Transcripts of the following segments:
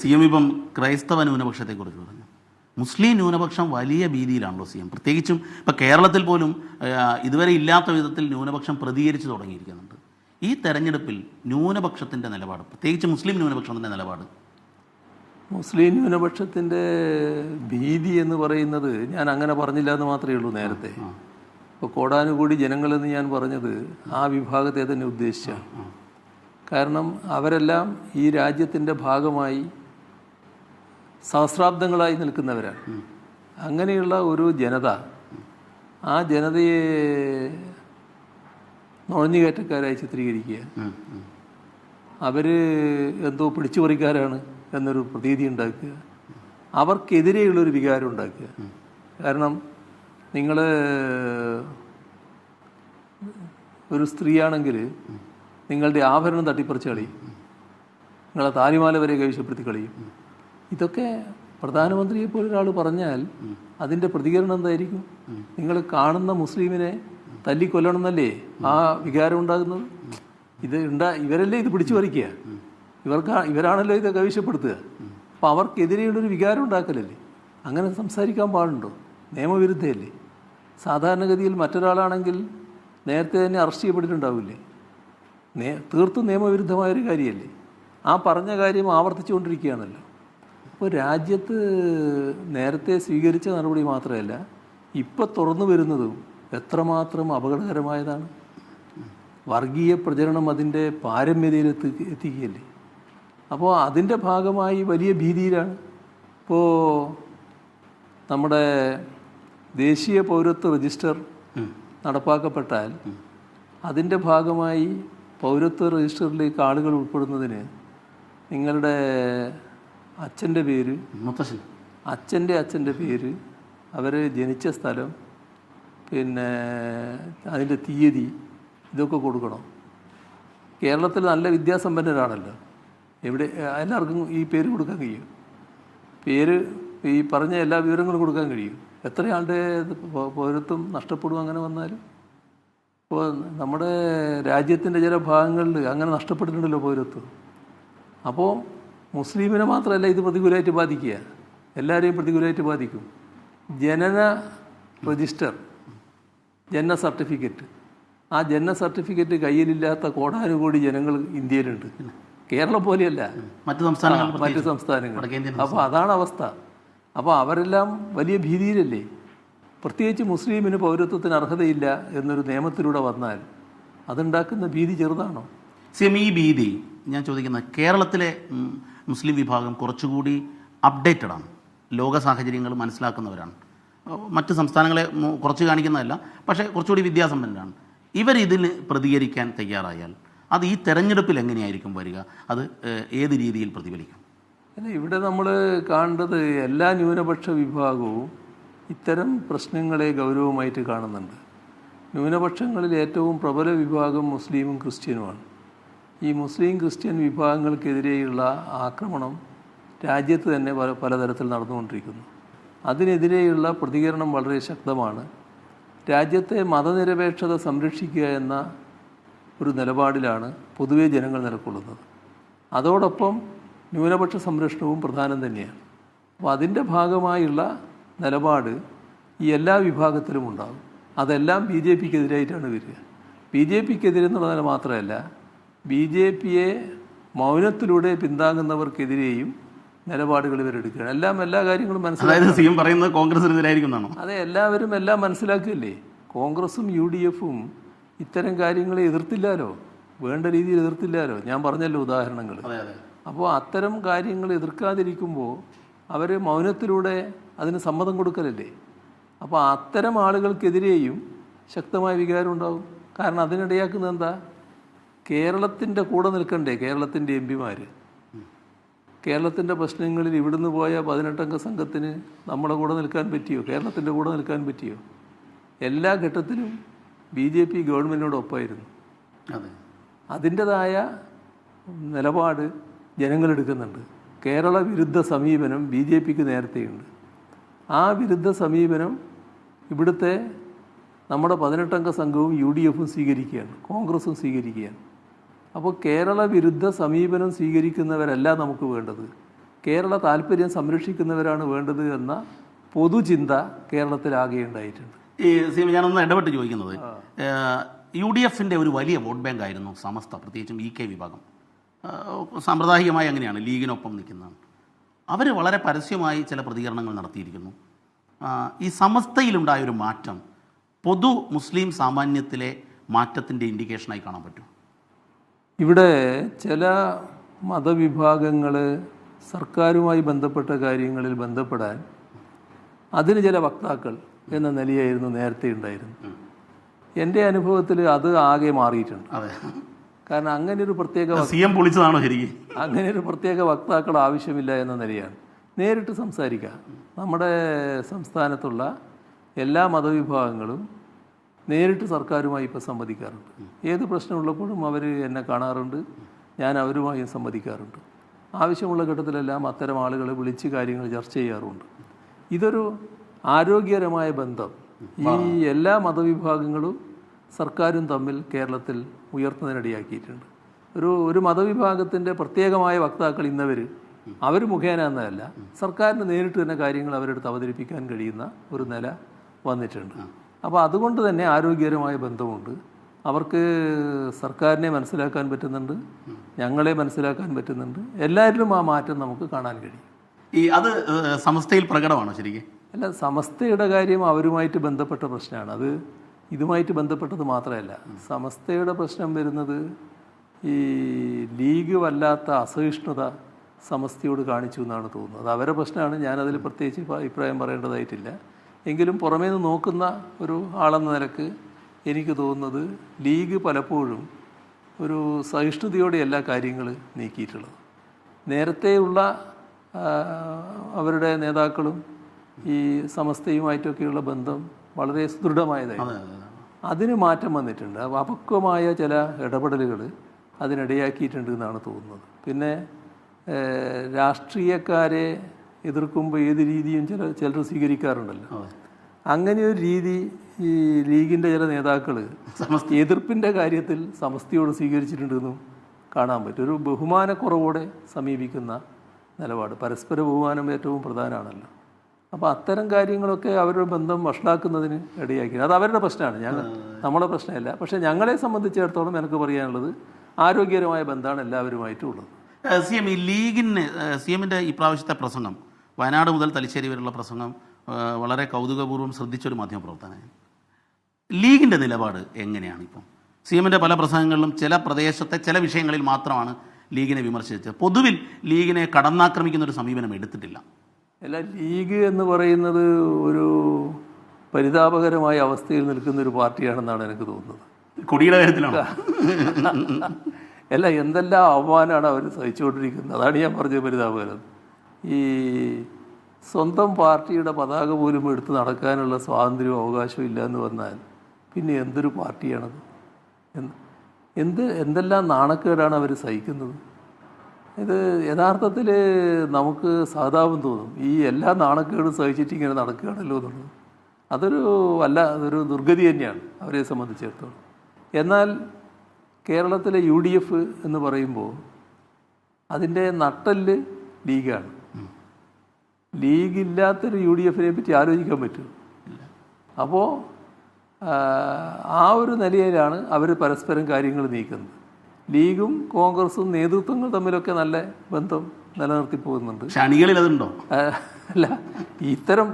C M ഇപ്പം ക്രൈസ്തവ ന്യൂനപക്ഷത്തെക്കുറിച്ച് പറഞ്ഞു. മുസ്ലിം ന്യൂനപക്ഷം വലിയ ഭീതിയിലാണല്ലോ സി എം പ്രത്യേകിച്ചും ഇപ്പം കേരളത്തിൽ പോലും ഇതുവരെ ഇല്ലാത്ത വിധത്തിൽ ന്യൂനപക്ഷം പ്രതികരിച്ചു തുടങ്ങിയിരിക്കുന്നുണ്ട്. ഈ തെരഞ്ഞെടുപ്പിൽ ന്യൂനപക്ഷത്തിന്റെ നിലപാട് പ്രത്യേകിച്ച് മുസ്ലിം ന്യൂനപക്ഷത്തിന്റെ നിലപാട്? മുസ്ലിം ന്യൂനപക്ഷത്തിന്റെ ഭീതി എന്ന് പറയുന്നത് ഞാൻ അങ്ങനെ പറഞ്ഞില്ല എന്ന് മാത്രമേ ഉള്ളൂ നേരത്തെ. ഇപ്പോൾ കോടാനുകൂടി ജനങ്ങളെന്ന് ഞാൻ പറഞ്ഞത് ആ വിഭാഗത്തെ തന്നെ ഉദ്ദേശിച്ച കാരണം അവരെല്ലാം ഈ രാജ്യത്തിന്റെ ഭാഗമായി സഹസ്രാബ്ദങ്ങളായി നിൽക്കുന്നവരാണ്. അങ്ങനെയുള്ള ഒരു ജനത ആ ജനതയെ നുഴഞ്ഞുകയറ്റക്കാരായി ചിത്രീകരിക്കുക. അവർ എന്തോ പിടിച്ചുപറിക്കാരാണ് എന്നൊരു പ്രതീതി ഉണ്ടാക്കുക. അവർക്കെതിരെയുള്ളൊരു വികാരം ഉണ്ടാക്കുക. കാരണം നിങ്ങൾ ഒരു സ്ത്രീയാണെങ്കിൽ നിങ്ങളുടെ ആഭരണം തട്ടിപ്പറിച്ച് കളയും നിങ്ങളെ താലിമാല വരെ കൈവശപ്പെടുത്തി കളയും ഇതൊക്കെ പ്രധാനമന്ത്രിയെ പോലെ ഒരാൾ പറഞ്ഞാൽ അതിന്റെ പ്രതികരണം എന്തായിരിക്കും? നിങ്ങൾ കാണുന്ന മുസ്ലിമിനെ തല്ലിക്കൊല്ലണം എന്നല്ലേ ആ വികാരം ഉണ്ടാകുന്നത്? ഇത് ഉണ്ടാ ഇവരല്ലേ ഇത് പിടിച്ചു പറിക്കുക ഇവർക്ക് ഇവരാണല്ലോ ഇത് കൈവശപ്പെടുത്തുക. അപ്പോൾ അവർക്കെതിരെയുള്ളൊരു വികാരം ഉണ്ടാക്കലല്ലേ? അങ്ങനെ സംസാരിക്കാൻ പാടുണ്ടോ? നിയമവിരുദ്ധയല്ലേ? സാധാരണഗതിയിൽ മറ്റൊരാളാണെങ്കിൽ നേരത്തെ തന്നെ അറസ്റ്റ് ചെയ്യപ്പെട്ടിട്ടുണ്ടാവില്ലേ? നേ തീർത്തും നിയമവിരുദ്ധമായൊരു കാര്യമല്ലേ? ആ പറഞ്ഞ കാര്യം ആവർത്തിച്ചുകൊണ്ടിരിക്കുകയാണല്ലോ. അപ്പോൾ രാജ്യത്ത് നേരത്തെ സ്വീകരിച്ച നടപടി മാത്രമല്ല ഇപ്പം തുറന്നു വരുന്നതും എത്രമാത്രം അപകടകരമായതാണ്. വർഗീയ പ്രചരണം അതിന്റെ പാരമ്യതയിൽ എത്തി എത്തിക്കുകയല്ലേ. അപ്പോൾ അതിന്റെ ഭാഗമായി വലിയ ഭീതിയിലാണ്. ഇപ്പോൾ നമ്മുടെ ദേശീയ പൗരത്വ രജിസ്റ്റർ നടപ്പാക്കപ്പെട്ടാൽ അതിന്റെ ഭാഗമായി പൗരത്വ രജിസ്റ്ററിലേക്ക് ആളുകൾ ഉൾപ്പെടുന്നതിന് നിങ്ങളുടെ അച്ഛന്റെ പേര് മുത്തശ്ശൻ. അച്ഛന്റെ അച്ഛന്റെ പേര് അവർ ജനിച്ച സ്ഥലം പിന്നെ അതിന്റെ തീയതി ഇതൊക്കെ കൊടുക്കണം. കേരളത്തിൽ നല്ല വിദ്യാസമ്പന്നരാണല്ലോ. എവിടെ എല്ലാവർക്കും ഈ പേര് കൊടുക്കാൻ കഴിയും. പേര് ഈ പറഞ്ഞ എല്ലാ വിവരങ്ങളും കൊടുക്കാൻ കഴിയും. എത്രയാളുടെ പൗരത്വം നഷ്ടപ്പെടും അങ്ങനെ വന്നാലും? ഇപ്പോൾ നമ്മുടെ രാജ്യത്തിന്റെ ചില ഭാഗങ്ങളിൽ അങ്ങനെ നഷ്ടപ്പെട്ടിട്ടുണ്ടല്ലോ പൗരത്വം. അപ്പോൾ മുസ്ലിമിനെ മാത്രമല്ല ഇത് പ്രതികൂലമായിട്ട് ബാധിക്കുക. എല്ലാവരെയും പ്രതികൂലമായിട്ട് ബാധിക്കും. ജനന രജിസ്റ്റർ ജനന സർട്ടിഫിക്കറ്റ് ആ ജനന സർട്ടിഫിക്കറ്റ് കയ്യിലില്ലാത്ത കോടാനുകോടി ജനങ്ങൾ ഇന്ത്യയിലുണ്ട്. കേരളം പോലെയല്ല. മറ്റു സംസ്ഥാനങ്ങൾ മറ്റു സംസ്ഥാനങ്ങൾ. അപ്പോൾ അതാണ് അവസ്ഥ. അപ്പോൾ അവരെല്ലാം വലിയ ഭീതിയിലല്ലേ? പ്രത്യേകിച്ച് മുസ്ലിമിന് പൗരത്വത്തിന് അർഹതയില്ല എന്നൊരു നിയമത്തിലൂടെ വന്നാൽ അതുണ്ടാക്കുന്ന ഭീതി ചെറുതാണോ? സെമി ഭീതി ഞാൻ ചോദിക്കുന്നത് കേരളത്തിലെ മുസ്ലിം വിഭാഗം കുറച്ചുകൂടി അപ്ഡേറ്റഡ് ആണ് ലോക സാഹചര്യങ്ങൾ മനസ്സിലാക്കുന്നവരാണ്. മറ്റ് സംസ്ഥാനങ്ങളെ കുറച്ച് കാണിക്കുന്നതല്ല പക്ഷേ കുറച്ചുകൂടി വിദ്യാസമ്പന്നരാണ്. ഇവരിതിന് പ്രതികരിക്കാൻ തയ്യാറായാൽ അത് ഈ തെരഞ്ഞെടുപ്പിൽ എങ്ങനെയായിരിക്കും വരിക? അത് ഏത് രീതിയിൽ പ്രതിഫലിക്കും? അല്ല ഇവിടെ നമ്മൾ കാണേണ്ടത് എല്ലാ ന്യൂനപക്ഷ വിഭാഗവും ഇത്തരം പ്രശ്നങ്ങളെ ഗൗരവമായിട്ട് കാണുന്നുണ്ട്. ന്യൂനപക്ഷങ്ങളിൽ ഏറ്റവും പ്രബല വിഭാഗം മുസ്ലിമും ക്രിസ്ത്യനുമാണ്. ഈ മുസ്ലിം ക്രിസ്ത്യൻ വിഭാഗങ്ങൾക്കെതിരെയുള്ള ആക്രമണം രാജ്യത്ത് തന്നെ പല പലതരത്തിൽ നടന്നുകൊണ്ടിരിക്കുന്നു. അതിനെതിരെയുള്ള പ്രതികരണം വളരെ ശക്തമാണ്. രാജ്യത്തെ മതനിരപേക്ഷത സംരക്ഷിക്കുക എന്ന ഒരു നിലപാടിലാണ് പൊതുവേ ജനങ്ങൾ നിലകൊള്ളുന്നത്. അതോടൊപ്പം ന്യൂനപക്ഷ സംരക്ഷണവും പ്രധാനം തന്നെയാണ്. അപ്പോൾ അതിന്റെ ഭാഗമായുള്ള നിലപാട് ഈ എല്ലാ വിഭാഗത്തിലും ഉണ്ടാകും. അതെല്ലാം ബി ജെ പിക്കെതിരായിട്ടാണ് വരിക. ബി ജെ പിക്കെതിരെന്നുള്ളതിന് മാത്രമല്ല ബി ജെ പിയെ മൗനത്തിലൂടെ പിന്താങ്ങുന്നവർക്കെതിരെയും നിലപാടുകൾ ഇവരെടുക്കുകയാണ്. എല്ലാം എല്ലാ കാര്യങ്ങളും മനസ്സിലായത് സി എം പറയുന്നത് കോൺഗ്രസിനെതിരായിരിക്കും അതെ എല്ലാവരും എല്ലാം മനസ്സിലാക്കുകയല്ലേ കോൺഗ്രസും യു ഡി എഫും ഇത്തരം കാര്യങ്ങളെ എതിർത്തില്ലാലോ? വേണ്ട രീതിയിൽ എതിർത്തില്ലാലോ? ഞാൻ പറഞ്ഞല്ലോ ഉദാഹരണങ്ങൾ. അപ്പോൾ അത്തരം കാര്യങ്ങൾ എതിർക്കാതിരിക്കുമ്പോൾ അവർ മൗനത്തിലൂടെ അതിന് സമ്മതം കൊടുക്കലല്ലേ? അപ്പോൾ അത്തരം ആളുകൾക്കെതിരെയും ശക്തമായ വികാരം ഉണ്ടാവും. കാരണം അതിനിടയാക്കുന്നത് എന്താ? കേരളത്തിന്റെ കൂടെ നിൽക്കണ്ടേ? കേരളത്തിന്റെ എം പിമാർ കേരളത്തിന്റെ പ്രശ്നങ്ങളിൽ ഇവിടുന്ന് പോയ പതിനെട്ടംഗ സംഘത്തിന് നമ്മുടെ കൂടെ നിൽക്കാൻ പറ്റിയോ? കേരളത്തിന്റെ കൂടെ നിൽക്കാൻ പറ്റിയോ? എല്ലാ ഘട്ടത്തിലും ബി ജെ പി ഗവൺമെന്റിനോടൊപ്പമായിരുന്നു അതെ. അതിന്റെതായ നിലപാട് ജനങ്ങളെടുക്കുന്നുണ്ട് കേരള വിരുദ്ധ സമീപനം ബി ജെ പിക്ക് നേരത്തെയുണ്ട്. ആ വിരുദ്ധ സമീപനം ഇവിടുത്തെ നമ്മുടെ പതിനെട്ടംഗ സംഘവും യു ഡി എഫും സ്വീകരിക്കുകയാണ്. കോൺഗ്രസും സ്വീകരിക്കുകയാണ്. അപ്പോൾ കേരള വിരുദ്ധ സമീപനം സ്വീകരിക്കുന്നവരല്ല നമുക്ക് വേണ്ടത്. കേരള താല്പര്യം സംരക്ഷിക്കുന്നവരാണ് വേണ്ടത് എന്ന പൊതുചിന്ത കേരളത്തിലാകെ ഉണ്ടായിട്ടുണ്ട് ഈ സി എം ഞാനൊന്ന് ഇടപെട്ട് ചോദിക്കുന്നത്. യു ഡി എഫിന്റെ ഒരു വലിയ വോട്ട് ബാങ്ക് ആയിരുന്നു സമസ്ത പ്രത്യേകിച്ചും ഇ കെ വിഭാഗം. സാമ്പ്രദായികമായി അങ്ങനെയാണ് ലീഗിനൊപ്പം നിൽക്കുന്നതാണ് അവർ വളരെ പരസ്യമായി ചില പ്രതികരണങ്ങൾ നടത്തിയിരിക്കുന്നു. ഈ സമസ്തയിലുണ്ടായ ഒരു മാറ്റം പൊതു മുസ്ലിം സാമാന്യത്തിലെ മാറ്റത്തിന്റെ ഇൻഡിക്കേഷനായി കാണാൻ പറ്റും. ഇവിടെ ചില മതവിഭാഗങ്ങൾ സർക്കാരുമായി ബന്ധപ്പെട്ട കാര്യങ്ങളിൽ ബന്ധപ്പെടാൻ അതിന് ചില വക്താക്കൾ എന്ന നിലയായിരുന്നു നേരത്തെ ഉണ്ടായിരുന്നു എന്റെ അനുഭവത്തിൽ അത് ആകെ മാറിയിട്ടുണ്ട്. അതെ. കാരണം അങ്ങനെ ഒരു പ്രത്യേക സി എം പൊളിച്ചതാണോ ശരിക്കും? അങ്ങനെ ഒരു പ്രത്യേക വക്താക്കൾ ആവശ്യമില്ല എന്ന നിലയാണ്. നേരിട്ട് സംസാരിക്കുക നമ്മുടെ സംസ്ഥാനത്തുള്ള എല്ലാ മതവിഭാഗങ്ങളും നേരിട്ട് സർക്കാരുമായി ഇപ്പോൾ സംവദിക്കാറുണ്ട്. ഏത് പ്രശ്നമുള്ളപ്പോഴും അവർ എന്നെ കാണാറുണ്ട്. ഞാൻ അവരുമായും സംവദിക്കാറുണ്ട്. ആവശ്യമുള്ള ഘട്ടത്തിലെല്ലാം അത്തരം ആളുകളെ വിളിച്ച് കാര്യങ്ങൾ ചർച്ച ചെയ്യാറുണ്ട്. ഇതൊരു ആരോഗ്യകരമായ ബന്ധം. ഈ എല്ലാ മതവിഭാഗങ്ങളും സർക്കാരും തമ്മിൽ കേരളത്തിൽ ഉയർത്തുന്നതിനിടയാക്കിയിട്ടുണ്ട്. ഒരു ഒരു മതവിഭാഗത്തിന്റെ പ്രത്യേകമായ വക്താക്കൾ ഇന്നവർ അവർ മുഖേന എന്നതല്ല സർക്കാരിന് നേരിട്ട് തന്നെ കാര്യങ്ങൾ അവരെടുത്ത് അവതരിപ്പിക്കാൻ കഴിയുന്ന ഒരു നില വന്നിട്ടുണ്ട്. അപ്പോൾ അതുകൊണ്ട് തന്നെ ആരോഗ്യകരമായ ബന്ധമുണ്ട്. അവർക്ക് സർക്കാരിനെ മനസ്സിലാക്കാൻ പറ്റുന്നുണ്ട്. ഞങ്ങളെ മനസ്സിലാക്കാൻ പറ്റുന്നുണ്ട്. എല്ലാവരിലും ആ മാറ്റം നമുക്ക് കാണാൻ കഴിയും. ഈ അത് സമസ്തയിൽ പ്രകടമാണോ ശരിക്കും? അല്ല സമസ്തയുടെ കാര്യം അവരുമായിട്ട് ബന്ധപ്പെട്ട പ്രശ്നമാണ്. അത് ഇതുമായിട്ട് ബന്ധപ്പെട്ടത് മാത്രമല്ല. സമസ്തയുടെ പ്രശ്നം വരുന്നത് ഈ ലീഗ് വല്ലാത്ത അസഹിഷ്ണുത സമസ്തയോട് കാണിച്ചു എന്നാണ് തോന്നുന്നത്. അത് അവരുടെ പ്രശ്നമാണ്. ഞാനതിൽ പ്രത്യേകിച്ച് അഭിപ്രായം പറയേണ്ടതായിട്ടില്ല. എങ്കിലും പുറമേ നിന്ന് നോക്കുന്ന ഒരു ആളെന്ന നിലയ്ക്ക് എനിക്ക് തോന്നുന്നത് ലീഗ് പലപ്പോഴും ഒരു സഹിഷ്ണുതയോടെ എല്ലാ കാര്യങ്ങൾ നീക്കിയിട്ടുള്ളത്. നേരത്തെയുള്ള അവരുടെ നേതാക്കളും ഈ സമസ്തയുമായിട്ടൊക്കെയുള്ള ബന്ധം വളരെ സുദൃഢമായതായിരുന്നു. അതെ അതെ അതെ. അതിന് മാറ്റം വന്നിട്ടുണ്ട്. അപക്വമായ ചില ഇടപെടലുകൾ അതിനിടയാക്കിയിട്ടുണ്ട് എന്നാണ് തോന്നുന്നത്. പിന്നെ രാഷ്ട്രീയക്കാരെ എതിർക്കുമ്പോൾ ഏത് രീതിയും ചില ചിലർ സ്വീകരിക്കാറുണ്ടല്ലോ. അങ്ങനെയൊരു അങ്ങനെ ഒരു രീതി ഈ ലീഗിന്റെ ചില നേതാക്കൾ എതിർപ്പിന്റെ കാര്യത്തിൽ സമസ്തയോട് സ്വീകരിച്ചിട്ടുണ്ടെന്നും കാണാൻ പറ്റും. ഒരു ബഹുമാനക്കുറവോടെ സമീപിക്കുന്ന നിലപാട്. പരസ്പര ബഹുമാനം ഏറ്റവും പ്രധാനമാണല്ലോ. അപ്പോൾ അത്തരം കാര്യങ്ങളൊക്കെ അവരുടെ ബന്ധം വഷളാക്കുന്നതിന് ഇടയാക്കി അത് അവരുടെ പ്രശ്നമാണ്. ഞങ്ങൾ നമ്മളെ പ്രശ്നമല്ല. പക്ഷേ ഞങ്ങളെ സംബന്ധിച്ചിടത്തോളം എനിക്ക് പറയാനുള്ളത് ആരോഗ്യകരമായ ബന്ധമാണ് എല്ലാവരുമായിട്ടും ഉള്ളത് സി എം ഈ ലീഗിന് സി എമ്മിന്റെ ഈ പ്രാവശ്യത്തെ പ്രസംഗം വയനാട് മുതൽ തലശ്ശേരി വരെയുള്ള പ്രസംഗം വളരെ കൗതുകപൂർവം ശ്രദ്ധിച്ചൊരു മാധ്യമപ്രവർത്തനമായിരുന്നു ലീഗിന്റെ നിലപാട് എങ്ങനെയാണ് ഇപ്പം? സി എമ്മിന്റെ പല പ്രസംഗങ്ങളിലും ചില പ്രദേശത്തെ ചില വിഷയങ്ങളിൽ മാത്രമാണ് ലീഗിനെ വിമർശിച്ചത്. പൊതുവിൽ ലീഗിനെ കടന്നാക്രമിക്കുന്ന ഒരു സമീപനം എടുത്തിട്ടില്ല. അല്ല ലീഗ് എന്ന് പറയുന്നത് ഒരു പരിതാപകരമായ അവസ്ഥയിൽ നിൽക്കുന്ന ഒരു പാർട്ടിയാണെന്നാണ് എനിക്ക് തോന്നുന്നത്. കൊടിയുടെ കാര്യത്തിലാണ്? അല്ല എന്തെല്ലാം അവമാനമാണ് അവർ സഹിച്ചുകൊണ്ടിരിക്കുന്നത്? അതാണ് ഞാൻ പറഞ്ഞത് പരിതാപകരം. ഈ സ്വന്തം പാർട്ടിയുടെ പതാക പോലും എടുത്ത് നടക്കാനുള്ള സ്വാതന്ത്ര്യവും അവകാശവും ഇല്ല എന്ന് വന്നാൽ പിന്നെ എന്തൊരു പാർട്ടിയാണത്? എന്ത് എന്ത് എന്തെല്ലാം നാണക്കേടാണ് അവർ സഹിക്കുന്നത്? ഇത് യഥാർത്ഥത്തിൽ നമുക്ക് സഹതാപം തോന്നും. ഈ എല്ലാ നാണക്കേടും സഹിച്ചിട്ട് ഇങ്ങനെ നടക്കുകയാണല്ലോ എന്നുള്ളത്. അതൊരു വല്ല അതൊരു ദുർഗതി തന്നെയാണ് അവരെ സംബന്ധിച്ചിടത്തോളം. എന്നാൽ കേരളത്തിലെ യു ഡി എഫ് എന്ന് പറയുമ്പോൾ അതിന്റെ നട്ടൽ ലീഗാണ്. ലീഗില്ലാത്തൊരു യു ഡി എഫിനെ പറ്റി ആലോചിക്കാൻ പറ്റും. അപ്പോൾ ആ ഒരു നിലയിലാണ് അവർ പരസ്പരം കാര്യങ്ങൾ നീക്കുന്നത്. ലീഗും കോൺഗ്രസും നേതൃത്വങ്ങൾ തമ്മിലൊക്കെ നല്ല ബന്ധം നിലനിർത്തി പോകുന്നുണ്ട്. അണികളിൽ അതുണ്ടോ? അല്ല ഇത്തരം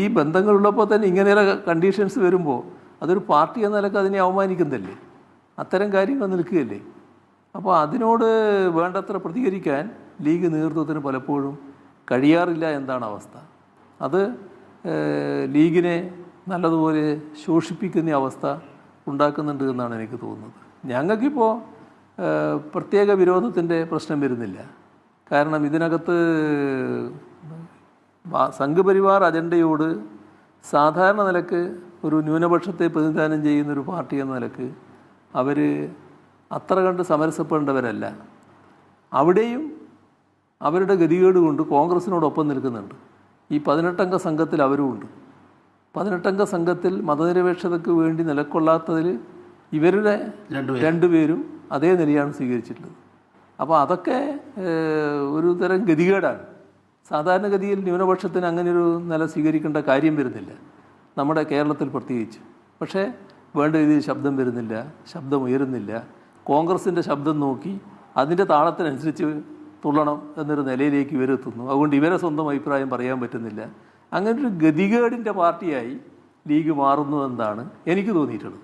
ഈ ബന്ധങ്ങളുള്ളപ്പോൾ തന്നെ ഇങ്ങനെയുള്ള കണ്ടീഷൻസ് വരുമ്പോൾ അതൊരു പാർട്ടി എന്ന നിലയ്ക്ക് അതിനെ അവമാനിക്കുന്നതല്ലേ? അത്തരം കാര്യങ്ങൾ നിൽക്കുകയല്ലേ? അപ്പോൾ അതിനോട് വേണ്ടത്ര പ്രതികരിക്കാൻ ലീഗ് നേതൃത്വത്തിന് പലപ്പോഴും കഴിയാറില്ല എന്താണ് അവസ്ഥ? അത് ലീഗിനെ നല്ലതുപോലെ ശോഷിപ്പിക്കുന്ന അവസ്ഥ ഉണ്ടാക്കുന്നുണ്ട് എന്നാണ് എനിക്ക് തോന്നുന്നത്. ഞങ്ങൾക്കിപ്പോൾ പ്രത്യേക വിരോധത്തിന്റെ പ്രശ്നം വരുന്നില്ല. കാരണം ഇതിനകത്ത് സംഘപരിവാർ അജണ്ടയോട് സാധാരണ നിലയ്ക്ക് ഒരു ന്യൂനപക്ഷത്തെ പ്രതിനിധാനം ചെയ്യുന്ന ഒരു പാർട്ടി എന്ന നിലയ്ക്ക് അവർ അത്ര കണ്ട് സമരസപ്പെടേണ്ടവരല്ല. അവിടെയും അവരുടെ ഗതികേട് കൊണ്ട് കോൺഗ്രസിനോടൊപ്പം നിൽക്കുന്നുണ്ട്. ഈ പതിനെട്ടംഗ സംഘത്തിൽ അവരും ഉണ്ട്. പതിനെട്ടംഗ സംഘത്തിൽ മതനിരപേക്ഷതയ്ക്ക് വേണ്ടി നിലക്കൊള്ളാത്തതിൽ ഇവരുടെ രണ്ടുപേരും. അതേ നിലയാണ് സ്വീകരിച്ചിട്ടുള്ളത്. അപ്പോൾ അതൊക്കെ ഒരു തരം ഗതികേടാണ്. സാധാരണഗതിയിൽ ന്യൂനപക്ഷത്തിന് അങ്ങനെയൊരു നില സ്വീകരിക്കേണ്ട കാര്യം വരുന്നില്ല. നമ്മുടെ കേരളത്തിൽ പ്രത്യേകിച്ച്. പക്ഷേ വേണ്ട രീതിയിൽ ശബ്ദം വരുന്നില്ല ശബ്ദം ഉയരുന്നില്ല. കോൺഗ്രസിന്റെ ശബ്ദം നോക്കി അതിന്റെ താളത്തിനനുസരിച്ച് തുള്ളണം എന്നൊരു നിലയിലേക്ക് ഇവരെത്തുന്നു അതുകൊണ്ട് ഇവരെ സ്വന്തം അഭിപ്രായം പറയാൻ പറ്റുന്നില്ല. അങ്ങനെ ഒരു ഗതികേടിന്റെ പാർട്ടിയായി ലീഗ് മാറുന്നു എന്നാണ് എനിക്ക് തോന്നിയിട്ടുള്ളത്.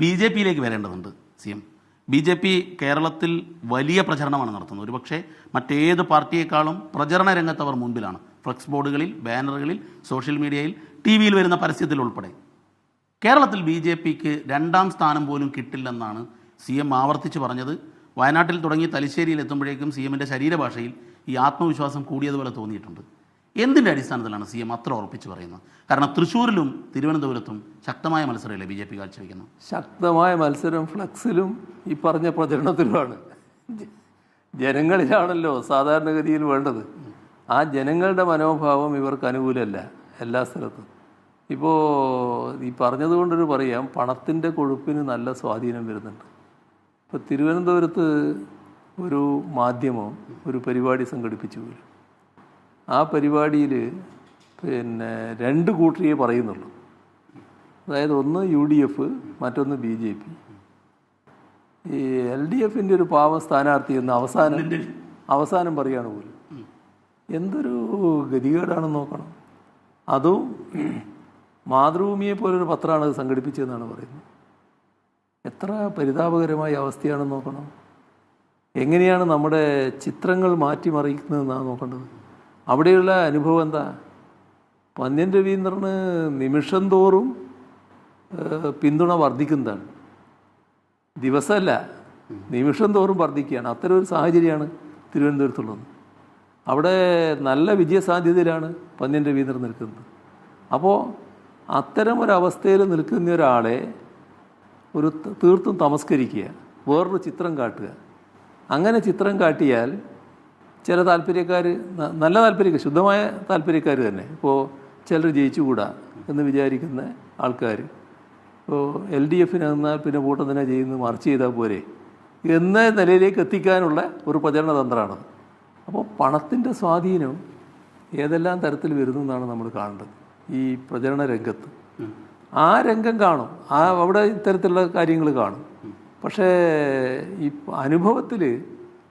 ബി ജെ പിയിലേക്ക് വരേണ്ടതുണ്ട് C M. B J P കേരളത്തിൽ വലിയ പ്രചരണമാണ് നടത്തുന്നത്. ഒരുപക്ഷെ മറ്റേത് പാർട്ടിയേക്കാളും പ്രചരണ രംഗത്ത് അവർ മുൻപിലാണ്. ഫ്ലക്സ് ബോർഡുകളിൽ ബാനറുകളിൽ സോഷ്യൽ മീഡിയയിൽ ടി വിയിൽ വരുന്ന പരസ്യത്തിൽ ഉൾപ്പെടെ. കേരളത്തിൽ ബി ജെ പിക്ക് രണ്ടാം സ്ഥാനം പോലും കിട്ടില്ലെന്നാണ് സി എം ആവർത്തിച്ച് പറഞ്ഞത്. വയനാട്ടിൽ തുടങ്ങി തലശ്ശേരിയിൽ എത്തുമ്പോഴേക്കും സി എമ്മിന്റെ ശരീരഭാഷയിൽ ഈ ആത്മവിശ്വാസം കൂടിയതുപോലെ തോന്നിയിട്ടുണ്ട്. എന്തിന്റെ അടിസ്ഥാനത്തിലാണ് സി എം അത്ര ഉറപ്പിച്ച് പറയുന്നത്? കാരണം തൃശ്ശൂരിലും തിരുവനന്തപുരത്തും ശക്തമായ മത്സരമല്ലേ ബി ജെ പി കാഴ്ചവെക്കുന്നത്? ശക്തമായ മത്സരം ഫ്ലക്സിലും ഈ പറഞ്ഞ പ്രചരണത്തിലുമാണ്. ജനങ്ങളിലാണല്ലോ സാധാരണഗതിയിൽ വേണ്ടത്. ആ ജനങ്ങളുടെ മനോഭാവം ഇവർക്ക് അനുകൂലമല്ല എല്ലാ സ്ഥലത്തും. ഇപ്പോൾ ഈ പറഞ്ഞതുകൊണ്ടൊരു പറയാം പണത്തിന്റെ കൊഴുപ്പിന് നല്ല സ്വാധീനം വരുന്നുണ്ട്. ഇപ്പോൾ തിരുവനന്തപുരത്ത് ഒരു മാധ്യമം ഒരു പരിപാടി സംഘടിപ്പിച്ചു വരും ആ പരിപാടിയിൽ പിന്നെ രണ്ട് കൂട്ടരിയെ പറയുന്നുള്ളൂ. അതായത് ഒന്ന് യു ഡി എഫ് മറ്റൊന്ന് ബി ജെ പി ഈ എൽ ഡി എഫിന്റെ ഒരു പാവ സ്ഥാനാർത്ഥി എന്ന് അവസാനം അവസാനം പറയുകയാണ് പോലും. എന്തൊരു ഗതികേടാണെന്ന് നോക്കണം. അതും മാതൃഭൂമിയെ പോലൊരു പത്രമാണ് അത് സംഘടിപ്പിച്ചതെന്നാണ് പറയുന്നത്. എത്ര പരിതാപകരമായ അവസ്ഥയാണെന്ന് നോക്കണം. എങ്ങനെയാണ് നമ്മുടെ ചിത്രങ്ങൾ മാറ്റിമറിക്കുന്നതെന്നാണ് നോക്കേണ്ടത്? അവിടെയുള്ള അനുഭവം എന്താ? പന്ന്യൻ രവീന്ദ്രന് നിമിഷം തോറും പിന്തുണ വർദ്ധിക്കുന്നതാണ്. ദിവസമല്ല നിമിഷം തോറും വർദ്ധിക്കുകയാണ്. അത്തരം ഒരു സാഹചര്യമാണ് തിരുവനന്തപുരത്തുള്ളത്. അവിടെ നല്ല വിജയസാധ്യതയിലാണ് പന്ന്യൻ രവീന്ദ്രൻ നിൽക്കുന്നത്. അപ്പോൾ അത്തരം ഒരവസ്ഥയിൽ നിൽക്കുന്ന ഒരാളെ ഒരു തീർത്തും തമസ്കരിക്കുക വേറൊരു ചിത്രം കാട്ടുക. അങ്ങനെ ചിത്രം കാട്ടിയാൽ ചില താല്പര്യക്കാർ നല്ല താല്പര്യക്കാർ ശുദ്ധമായ താല്പര്യക്കാർ തന്നെ. ഇപ്പോൾ ചിലർ ജയിച്ചുകൂടാ എന്ന് വിചാരിക്കുന്ന ആൾക്കാർ. ഇപ്പോൾ എൽ ഡി എഫിന് എന്നാൽ പിന്നെ വോട്ട് തന്നെ ചെയ്യുന്നത് മറിച്ച് ചെയ്താൽ പോരെ എന്ന നിലയിലേക്ക് എത്തിക്കാനുള്ള ഒരു പ്രചരണ തന്ത്രമാണത്. അപ്പോൾ പണത്തിന്റെ സ്വാധീനം ഏതെല്ലാം തരത്തിൽ വരുന്നു എന്നാണ് നമ്മൾ കാണേണ്ടത് ഈ പ്രചരണ രംഗത്ത്. ആ രംഗം കാണും. ആ അവിടെ ഇത്തരത്തിലുള്ള കാര്യങ്ങൾ കാണും. പക്ഷേ ഈ അനുഭവത്തിൽ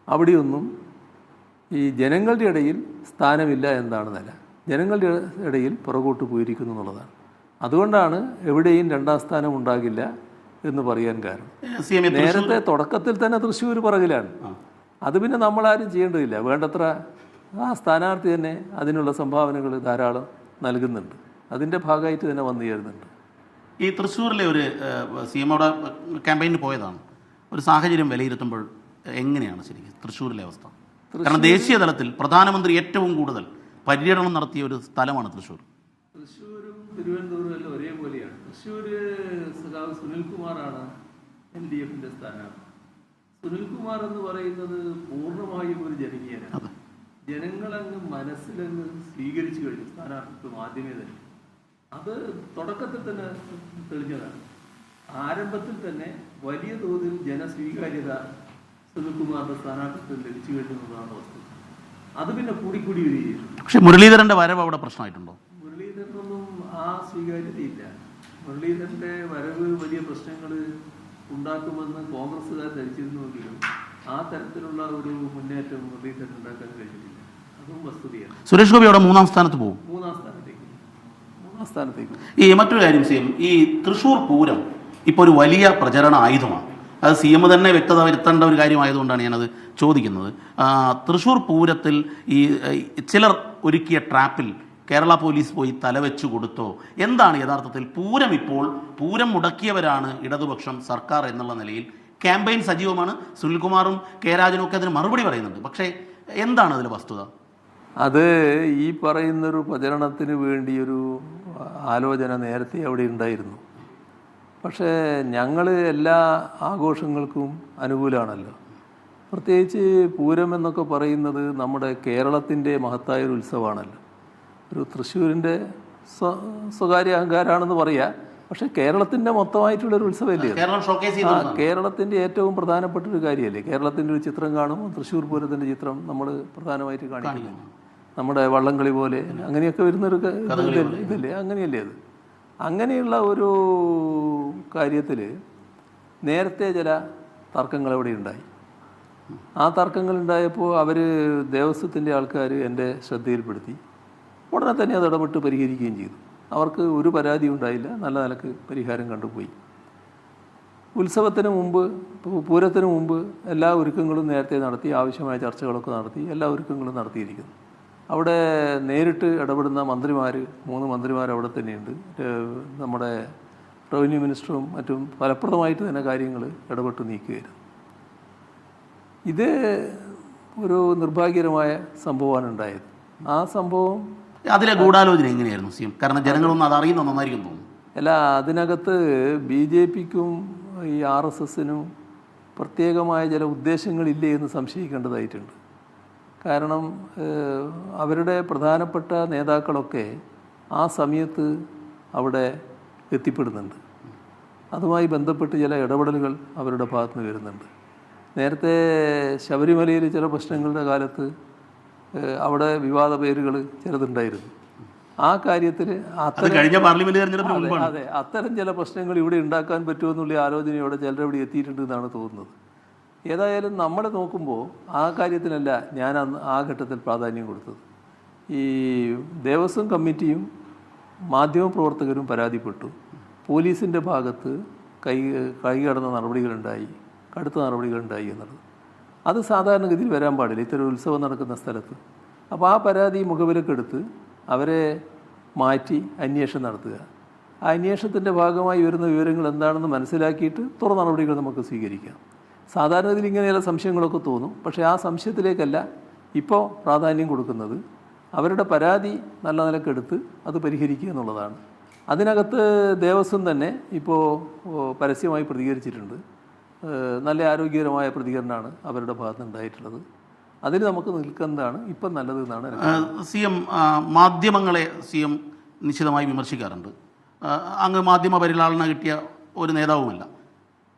അവിടെയൊന്നും ഈ ജനങ്ങളുടെ ഇടയിൽ സ്ഥാനമില്ല എന്നാണ് നില. ജനങ്ങളുടെ ഇടയിൽ പുറകോട്ട് പോയിരിക്കുന്നു എന്നുള്ളതാണ്. അതുകൊണ്ടാണ് എവിടെയും രണ്ടാം സ്ഥാനം ഉണ്ടാകില്ല എന്ന് പറയാൻ കാരണം. നേരത്തെ തുടക്കത്തിൽ തന്നെ തൃശ്ശൂർ പുറകിലാണ് അത് പിന്നെ നമ്മളാരും ചെയ്യേണ്ടതില്ല. വേണ്ടത്ര ആ സ്ഥാനാർത്ഥി തന്നെ അതിനുള്ള സംഭാവനകൾ ധാരാളം നൽകുന്നുണ്ട്. അതിന്റെ ഭാഗമായിട്ട് തന്നെ വന്നു ചേരുന്നുണ്ട്. ഈ തൃശ്ശൂരിലെ ഒരു സി എമ്മോടെ ക്യാമ്പയിനിൽ ക്യാമ്പയിന് പോയതാണ്. ഒരു സാഹചര്യം വിലയിരുത്തുമ്പോൾ എങ്ങനെയാണ് ശരിക്കും തൃശ്ശൂരിലെ അവസ്ഥ? കാരണം ദേശീയ തലത്തിൽ പ്രധാനമന്ത്രി ഏറ്റവും കൂടുതൽ പര്യടനം നടത്തിയ ഒരു സ്ഥലമാണ് തൃശ്ശൂർ. തൃശ്ശൂരും തിരുവനന്തപുരം എല്ലാം ഒരേപോലെയാണ്. തൃശ്ശൂർ സഖാവ് സുനിൽകുമാറാണ് എൽ ഡി എഫിന്റെ സ്ഥാനാർത്ഥി. സുനിൽകുമാർ എന്ന് പറയുന്നത് പൂർണമായും ഒരു ജനകീയനാണ്. ജനങ്ങളങ്ങ് മനസ്സിലങ്ങ് സ്വീകരിച്ചു കഴിഞ്ഞു സ്ഥാനാർത്ഥിത്വം ആദ്യമേ തന്നെ. അത് തുടക്കത്തിൽ തന്നെ തെളിഞ്ഞതാണ്. ആരംഭത്തിൽ തന്നെ വലിയ തോതിൽ ജനസ്വീകാര്യത സുനിൽകുമാറിന്റെ സ്ഥാനാർത്ഥിത്വം ലഭിച്ചു കഴിഞ്ഞതാണ് വസ്തു അത് പിന്നെ കൂടിക്കൂടി വരികയാണ്. പക്ഷേ മുരളീധരന്റെ വരവ് അവിടെ പ്രശ്നമായിട്ടുണ്ടോ? മുരളീധരനൊന്നും ആ സ്വീകാര്യതയില്ല. മുരളീധരന്റെ വരവ് വലിയ പ്രശ്നങ്ങൾ ഉണ്ടാക്കുമെന്ന് കോൺഗ്രസ്സുകാർ ധരിച്ചിരുന്നുവെങ്കിലും ആ തരത്തിലുള്ള ഒരു മുന്നേറ്റം മുരളീധരൻ ഉണ്ടാക്കാൻ കഴിഞ്ഞിട്ടില്ല. അതും വസ്തുതയാണ്. സുരേഷ് ഗോപി അവിടെ മൂന്നാം സ്ഥാനത്ത് പോകും. മൂന്നാം സ്ഥാനത്തേക്ക് ഈ മറ്റൊരു കാര്യം സി എം ഈ തൃശ്ശൂർ പൂരം ഇപ്പോൾ ഒരു വലിയ പ്രചരണ ആയുധമാണ് അത് സി എം തന്നെ വ്യക്തത വരുത്തേണ്ട ഒരു കാര്യമായതുകൊണ്ടാണ് ഞാനത് ചോദിക്കുന്നത്. തൃശ്ശൂർ പൂരത്തിൽ ഈ ചിലർ ഒരുക്കിയ ട്രാപ്പിൽ കേരള പോലീസ് പോയി തലവെച്ചു കൊടുത്തോ? എന്താണ് യഥാർത്ഥത്തിൽ പൂരം ഇപ്പോൾ പൂരം മുടക്കിയവരാണ് ഇടതുപക്ഷം സർക്കാർ എന്നുള്ള നിലയിൽ? ക്യാമ്പയിൻ സജീവമാണ്. സുനിൽകുമാറും കെ രാജനും ഒക്കെ അതിന് മറുപടി പറയുന്നുണ്ട്. പക്ഷേ എന്താണ് അതിൽ വസ്തുത? അത് ഈ പറയുന്നൊരു പ്രചരണത്തിന് വേണ്ടിയൊരു ആലോചന നേരത്തെ അവിടെ ഉണ്ടായിരുന്നു. പക്ഷേ ഞങ്ങൾ എല്ലാ ആഘോഷങ്ങൾക്കും അനുകൂലമാണല്ലോ പ്രത്യേകിച്ച് പൂരം എന്നൊക്കെ പറയുന്നത് നമ്മുടെ കേരളത്തിന്റെ മഹത്തായ ഒരു ഉത്സവമാണല്ലോ. ഒരു തൃശ്ശൂരിന്റെ സ്വ സ്വകാര്യ അഹങ്കാരമാണെന്ന് പറയാം പക്ഷേ കേരളത്തിന്റെ മൊത്തമായിട്ടുള്ളൊരു ഉത്സവമല്ലേ ആ കേരളത്തിന്റെ ഏറ്റവും പ്രധാനപ്പെട്ട ഒരു കാര്യമല്ലേ? കേരളത്തിന്റെ ഒരു ചിത്രം കാണുമ്പോൾ തൃശ്ശൂർ പൂരത്തിന്റെ ചിത്രം നമ്മൾ പ്രധാനമായിട്ട് കാണിക്കുന്നു. നമ്മുടെ വള്ളംകളി പോലെ അങ്ങനെയൊക്കെ വരുന്നൊരു ഇതല്ലേ അങ്ങനെയല്ലേ അത്? അങ്ങനെയുള്ള ഒരു കാര്യത്തിൽ നേരത്തെ ചില തർക്കങ്ങൾ അവിടെ ഉണ്ടായി. ആ തർക്കങ്ങൾ ഉണ്ടായപ്പോൾ അവർ ദേവസ്വത്തിന്റെ ആൾക്കാർ എന്റെ ശ്രദ്ധയിൽപ്പെടുത്തി. ഉടനെ തന്നെ അത് ഇടപെട്ട് പരിഹരിക്കുകയും ചെയ്തു. അവർക്ക് ഒരു പരാതി ഉണ്ടായില്ല. നല്ല നിലയ്ക്ക് പരിഹാരം കണ്ടുപോയി. ഉത്സവത്തിന് മുമ്പ് പൂരത്തിന് മുമ്പ് എല്ലാ ഒരുക്കങ്ങളും നേരത്തെ നടത്തി ആവശ്യമായ ചർച്ചകളൊക്കെ നടത്തി എല്ലാ ഒരുക്കങ്ങളും നടത്തിയിരിക്കുന്നു. അവിടെ നേരിട്ട് ഇടപെടുന്ന മന്ത്രിമാർ മൂന്ന് മന്ത്രിമാർ അവിടെ തന്നെയുണ്ട്. നമ്മുടെ റവന്യൂ മിനിസ്റ്ററും മറ്റും ഫലപ്രദമായിട്ട് തന്നെ കാര്യങ്ങൾ ഇടപെട്ട് നീക്കുകയായിരുന്നു. ഇത് ഒരു നിർഭാഗ്യകരമായ സംഭവമാണ് ഉണ്ടായത്. ആ സംഭവം അതിലെ ഗൂഢാലോചന എങ്ങനെയായിരുന്നു സി എം? കാരണം ജനങ്ങളൊന്നും അത് അറിയുന്ന നന്നായിരിക്കും തോന്നുന്നു. അല്ല അതിനകത്ത് ബി ജെ പിക്കും ഈ ആർ എസ് എസിനും പ്രത്യേകമായ ചില ഉദ്ദേശങ്ങളില്ലേ എന്ന് സംശയിക്കേണ്ടതായിട്ടുണ്ട്. കാരണം അവരുടെ പ്രധാനപ്പെട്ട നേതാക്കളൊക്കെ ആ സമയത്ത് അവിടെ എത്തിപ്പെടുന്നുണ്ട്. അതുമായി ബന്ധപ്പെട്ട് ചില ഇടപെടലുകൾ അവരുടെ ഭാഗത്ത് നിന്ന് വരുന്നുണ്ട്. നേരത്തെ ശബരിമലയിൽ ചില പ്രശ്നങ്ങളുടെ കാലത്ത് അവിടെ വിവാദ പേരുകൾ ചിലതുണ്ടായിരുന്നു. ആ കാര്യത്തിൽ അതെ അത്തരം ചില പ്രശ്നങ്ങൾ ഇവിടെ ഉണ്ടാക്കാൻ പറ്റുമെന്നുള്ള ആലോചനയോടെ ചിലർ ഇവിടെ എത്തിയിട്ടുണ്ട് എന്നാണ് തോന്നുന്നത്. ഏതായാലും നമ്മൾ നോക്കുമ്പോൾ ആ കാര്യത്തിനല്ല ഞാൻ അന്ന് ആ ഘട്ടത്തിൽ പ്രാധാന്യം കൊടുത്തത്. ഈ ദേവസ്വം കമ്മിറ്റിയും മാധ്യമപ്രവർത്തകരും പരാതിപ്പെട്ടു. പോലീസിന്റെ ഭാഗത്ത് കൈ കൈകടന്ന നടപടികളുണ്ടായി കടുത്ത നടപടികളുണ്ടായി എന്നുള്ളത്. അത് സാധാരണഗതിയിൽ വരാൻ പാടില്ല. ഇത്തരം ഉത്സവം നടക്കുന്ന സ്ഥലത്ത്. അപ്പോൾ ആ പരാതി മുഖവിലക്കെടുത്ത് അവരെ മാറ്റി അന്വേഷണം നടത്തുക. ആ അന്വേഷണത്തിന്റെ ഭാഗമായി വരുന്ന വിവരങ്ങൾ എന്താണെന്ന് മനസ്സിലാക്കിയിട്ട് തുറ നടപടികൾ നമുക്ക് സ്വീകരിക്കാം. സാധാരണഗതിയിൽ ഇങ്ങനെയുള്ള സംശയങ്ങളൊക്കെ തോന്നും. പക്ഷേ ആ സംശയത്തിലേക്കല്ല ഇപ്പോൾ പ്രാധാന്യം കൊടുക്കുന്നത്. അവരുടെ പരാതി നല്ല നിലക്കെടുത്ത് അത് പരിഹരിക്കുക എന്നുള്ളതാണ്. അതിനകത്ത് ദേവസ്വം തന്നെ ഇപ്പോൾ പരസ്യമായി പ്രതികരിച്ചിട്ടുണ്ട്. നല്ല ആരോഗ്യകരമായ പ്രതികരണമാണ് അവരുടെ ഭാഗത്ത് ഉണ്ടായിട്ടുള്ളത്. അതിന് നമുക്ക് നിൽക്കുന്നതാണ് ഇപ്പം നല്ലത് എന്നാണ് സി എം മാധ്യമങ്ങളെ സി എം നിശ്ചിതമായി വിമർശിക്കാറുണ്ട്. അങ്ങ് മാധ്യമ പരിലാളന കിട്ടിയ ഒരു നേതാവുമല്ല.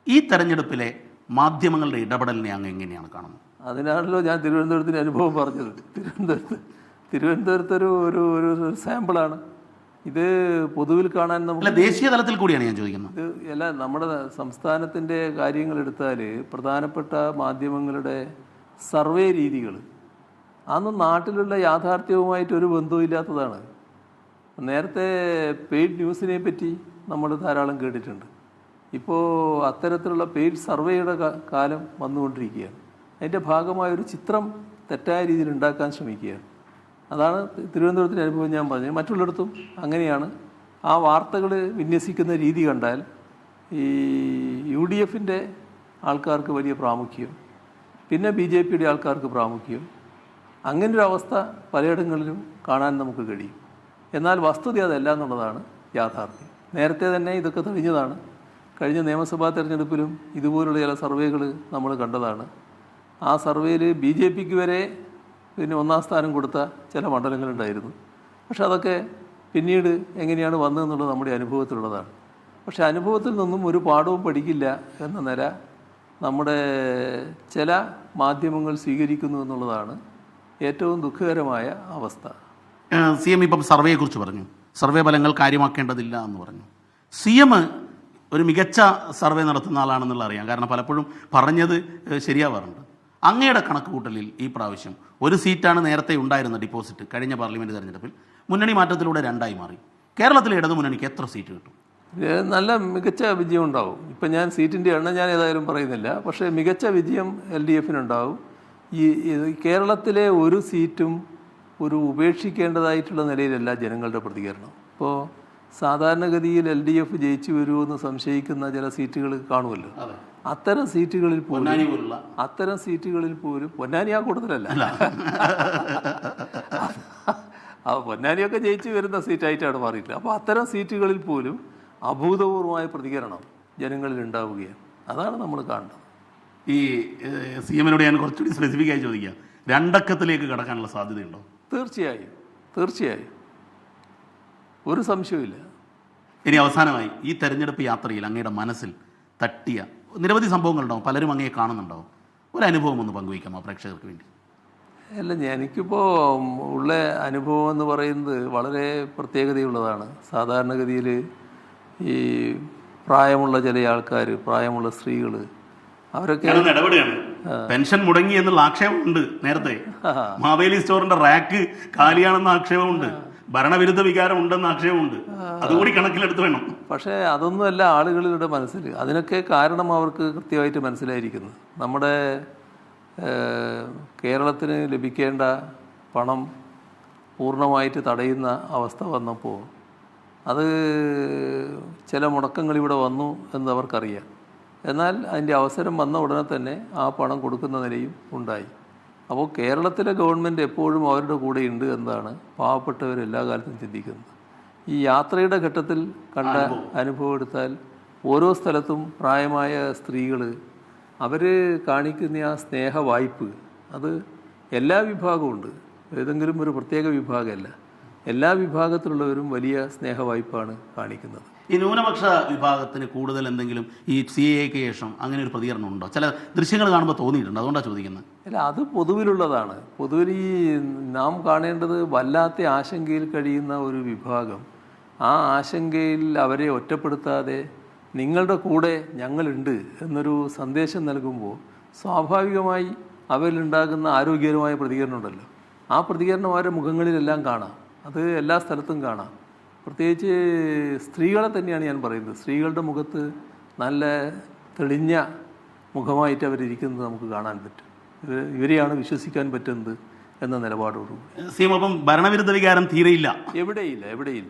ഈ തെരഞ്ഞെടുപ്പിലെ മാധ്യമങ്ങളുടെ ഇടപെടലിനെ അങ്ങ് എങ്ങനെയാണ് കാണുന്നത്? അതിനാണല്ലോ ഞാൻ തിരുവനന്തപുരത്തിന്റെ അനുഭവം പറഞ്ഞത്. തിരുവനന്തപുരത്ത് തിരുവനന്തപുരത്ത് ഒരു ഒരു ഒരു സാമ്പിളാണ് ഇത് പൊതുവിൽ കാണാൻ നമുക്ക് ദേശീയ തലത്തിൽ കൂടിയാണ് ഞാൻ ചോദിക്കുന്നത്. ഇത് അല്ല നമ്മുടെ സംസ്ഥാനത്തിന്റെ കാര്യങ്ങൾ എടുത്താൽ പ്രധാനപ്പെട്ട മാധ്യമങ്ങളുടെ സർവേ രീതികൾ അന്ന് നാട്ടിലുള്ള യാഥാർത്ഥ്യവുമായിട്ട് ഒരു ബന്ധവുമില്ലാത്തതാണ്. നേരത്തെ പെയ്ഡ് ന്യൂസിനെ പറ്റി നമ്മൾ ധാരാളം കേട്ടിട്ടുണ്ട്. ഇപ്പോൾ അത്തരത്തിലുള്ള പെയ്ഡ് സർവേയുടെ കാലം വന്നുകൊണ്ടിരിക്കുകയാണ്. അതിന്റെ ഭാഗമായ ഒരു ചിത്രം തെറ്റായ രീതിയിൽ ഉണ്ടാക്കാൻ ശ്രമിക്കുകയാണ്. അതാണ് തിരുവനന്തപുരത്തിന്റെ അനുഭവം ഞാൻ പറഞ്ഞത്. മറ്റുള്ളിടത്തും അങ്ങനെയാണ്. ആ വാർത്തകൾ വിന്യസിക്കുന്ന രീതി കണ്ടാൽ ഈ യു ഡി എഫിന്റെ ആൾക്കാർക്ക് വലിയ പ്രാമുഖ്യം പിന്നെ ബി ജെ പിയുടെ ആൾക്കാർക്ക് പ്രാമുഖ്യം. അങ്ങനൊരു അവസ്ഥ പലയിടങ്ങളിലും കാണാൻ നമുക്ക് കഴിയും. എന്നാൽ വസ്തുത അതല്ല എന്നുള്ളതാണ് യാഥാർത്ഥ്യം. നേരത്തെ തന്നെ ഇതൊക്കെ തെളിഞ്ഞതാണ്. കഴിഞ്ഞ നിയമസഭാ തെരഞ്ഞെടുപ്പിലും ഇതുപോലുള്ള ചില സർവേകൾ നമ്മൾ കണ്ടതാണ്. ആ സർവേയിൽ ബി ജെ പിക്ക് വരെ പിന്നെ ഒന്നാം സ്ഥാനം കൊടുത്ത ചില മണ്ഡലങ്ങളുണ്ടായിരുന്നു. പക്ഷെ അതൊക്കെ പിന്നീട് എങ്ങനെയാണ് വന്നതെന്നുള്ളത് നമ്മുടെ അനുഭവത്തിലുള്ളതാണ്. പക്ഷേ അനുഭവത്തിൽ നിന്നും ഒരു പാഠവും പഠിക്കില്ല എന്ന നില നമ്മുടെ ചില മാധ്യമങ്ങൾ സ്വീകരിക്കുന്നു എന്നുള്ളതാണ് ഏറ്റവും ദുഃഖകരമായ അവസ്ഥ. സി എം ഇപ്പം സർവേയെക്കുറിച്ച് പറഞ്ഞു. സർവേ ഫലങ്ങൾ കാര്യമാക്കേണ്ടതില്ല എന്ന് പറഞ്ഞു. സി എം ഒരു മികച്ച സർവേ നടത്തുന്ന ആളാണെന്നുള്ള അറിയാം. കാരണം പലപ്പോഴും പറഞ്ഞത് ശരിയാവാറുണ്ട്. അങ്ങയുടെ കണക്ക് കൂട്ടലിൽ ഈ പ്രാവശ്യം ഒരു സീറ്റാണ് നേരത്തെ ഉണ്ടായിരുന്ന ഡിപ്പോസിറ്റ് കഴിഞ്ഞ പാർലമെന്റ് തെരഞ്ഞെടുപ്പിൽ. മുന്നണി മാറ്റത്തിലൂടെ രണ്ടായി മാറി. കേരളത്തിലെ ഇടതു മുന്നണിക്ക് എത്ര സീറ്റ് കിട്ടും? നല്ല മികച്ച വിജയം ഉണ്ടാവും. ഇപ്പം ഞാൻ സീറ്റിന്റെ എണ്ണം ഞാൻ ഏതായാലും പറയുന്നില്ല. പക്ഷേ മികച്ച വിജയം എൽ ഡി എഫിനുണ്ടാവും. ഈ കേരളത്തിലെ ഒരു സീറ്റും ഒരു ഉപേക്ഷിക്കേണ്ടതായിട്ടുള്ള നിലയിലല്ല ജനങ്ങളുടെ പ്രതികരണം. ഇപ്പോൾ സാധാരണഗതിയിൽ എൽ ഡി എഫ് ജയിച്ചു വരുമെന്ന് സംശയിക്കുന്ന ചില സീറ്റുകൾ കാണുമല്ലോ. അത്തരം സീറ്റുകളിൽ പോലും അത്തരം സീറ്റുകളിൽ പോലും പൊന്നാനി ആ കൂടുതലല്ല ആ പൊന്നാനിയൊക്കെ ജയിച്ചു വരുന്ന സീറ്റായിട്ടാണ് മാറിയിട്ടില്ല അപ്പോൾ അത്തരം സീറ്റുകളിൽ പോലും അഭൂതപൂർവമായ പ്രതികരണം ജനങ്ങളിൽ ഉണ്ടാവുകയാണ്. അതാണ് നമ്മൾ കാണുന്നത്. ഈ സി എമ്മിനോട് ഞാൻ കുറച്ചുകൂടി സ്പെസിഫിക് ആയി ചോദിക്കാം. രണ്ടക്കത്തിലേക്ക് കടക്കാനുള്ള സാധ്യതയുണ്ടോ? തീർച്ചയായും. തീർച്ചയായും. ഒരു സംശയമില്ല ഇനി അവസാനമായി ഈ തെരഞ്ഞെടുപ്പ് യാത്രയിൽ അങ്ങയുടെ മനസ്സിൽ തട്ടിയ നിരവധി സംഭവങ്ങളുണ്ടാവും. പലരും അങ്ങയെ കാണുന്നുണ്ടാവും. ഒരു അനുഭവം ഒന്ന് പങ്കുവയ്ക്കാമോ പ്രേക്ഷകർക്ക് വേണ്ടി? അല്ല എനിക്കിപ്പോൾ ഉള്ള അനുഭവം എന്ന് പറയുന്നത് വളരെ പ്രത്യേകതയുള്ളതാണ്. സാധാരണഗതിയിൽ ഈ പ്രായമുള്ള ചില ആൾക്കാർ പ്രായമുള്ള സ്ത്രീകൾ അവരൊക്കെ ഇടപെടുകയാണ്. പെൻഷൻ മുടങ്ങി എന്നുള്ള ആക്ഷേപമുണ്ട് നേരത്തെ. മാവേലി സ്റ്റോറിന്റെ റാക്ക് കാലിയാണെന്ന ആക്ഷേപമുണ്ട്. ഭരണവിരുദ്ധ വികാരം ഉണ്ടെന്ന് ആക്ഷേപമുണ്ട് അതുകൂടി കണക്കിലെടുത്ത് വേണം. പക്ഷേ അതൊന്നുമല്ല ആളുകളുടെ മനസ്സിൽ. അതിനൊക്കെ കാരണം അവർക്ക് കൃത്യമായിട്ട് മനസ്സിലായിരിക്കുന്നു. നമ്മുടെ കേരളത്തിന് ലഭിക്കേണ്ട പണം പൂർണമായിട്ട് തടയുന്ന അവസ്ഥ വന്നപ്പോൾ അത് ചില മുടക്കങ്ങൾ ഇവിടെ വന്നു എന്ന് അവർക്കറിയാം എന്നാൽ അതിന്റെ അവസരം വന്ന ഉടനെ തന്നെ ആ പണം കൊടുക്കുന്ന നിലയും ഉണ്ടായി. അപ്പോൾ കേരളത്തിലെ ഗവൺമെന്റ് എപ്പോഴും അവരുടെ കൂടെയുണ്ട് എന്നതാണ് പാവപ്പെട്ടവർ എല്ലാ കാലത്തും ചിന്തിക്കുന്നത്. ഈ യാത്രയുടെ ഘട്ടത്തിൽ കണ്ട അനുഭവം. എടുത്താൽ ഓരോ സ്ഥലത്തും പ്രായമായ സ്ത്രീകൾ അവർ കാണിക്കുന്ന ആ സ്നേഹ വായ്പ് അത് എല്ലാ വിഭാഗവും ഉണ്ട്. ഏതെങ്കിലും ഒരു പ്രത്യേക വിഭാഗമല്ല. എല്ലാ വിഭാഗത്തിലുള്ളവരും വലിയ സ്നേഹ വായ്പാണ് കാണിക്കുന്നത്. ഈ ന്യൂനപക്ഷ വിഭാഗത്തിന് കൂടുതൽ എന്തെങ്കിലും ഈ സി എക്ക് ശേഷം അങ്ങനെ ഒരു പ്രതികരണം ഉണ്ടോ? ചില ദൃശ്യങ്ങൾ കാണുമ്പോൾ തോന്നിയിട്ടുണ്ട്. അതുകൊണ്ടാണ് ചോദിക്കുന്നത്. അല്ല അത് പൊതുവിലുള്ളതാണ്. പൊതുവിൽ ഈ നാം കാണേണ്ടത് വല്ലാത്ത ആശങ്കയിൽ കഴിയുന്ന ഒരു വിഭാഗം. ആ ആശങ്കയിൽ അവരെ ഒറ്റപ്പെടുത്താതെ നിങ്ങളുടെ കൂടെ ഞങ്ങളുണ്ട് എന്നൊരു സന്ദേശം നൽകുമ്പോൾ സ്വാഭാവികമായി അവരിലുണ്ടാകുന്ന ആരോഗ്യകരമായ പ്രതികരണം ഉണ്ടല്ലോ. ആ പ്രതികരണം അവരുടെ മുഖങ്ങളിലെല്ലാം കാണാം. അത് എല്ലാ സ്ഥലത്തും കാണാം. പ്രത്യേകിച്ച് സ്ത്രീകളെ തന്നെയാണ് ഞാൻ പറയുന്നത്. സ്ത്രീകളുടെ മുഖത്ത് നല്ല തെളിഞ്ഞ മുഖമായിട്ട് അവരിയ്ക്കുന്നത് നമുക്ക് കാണാൻ പറ്റും. ഇവർ ഇവരെയാണ് വിശ്വസിക്കാൻ പറ്റുന്നത് എന്ന നിലപാടോടുകൂടി. സീമ അപ്പം ഭരണവിരുദ്ധ വികാരം തീരെയില്ല. എവിടെയില്ല എവിടെയില്ല.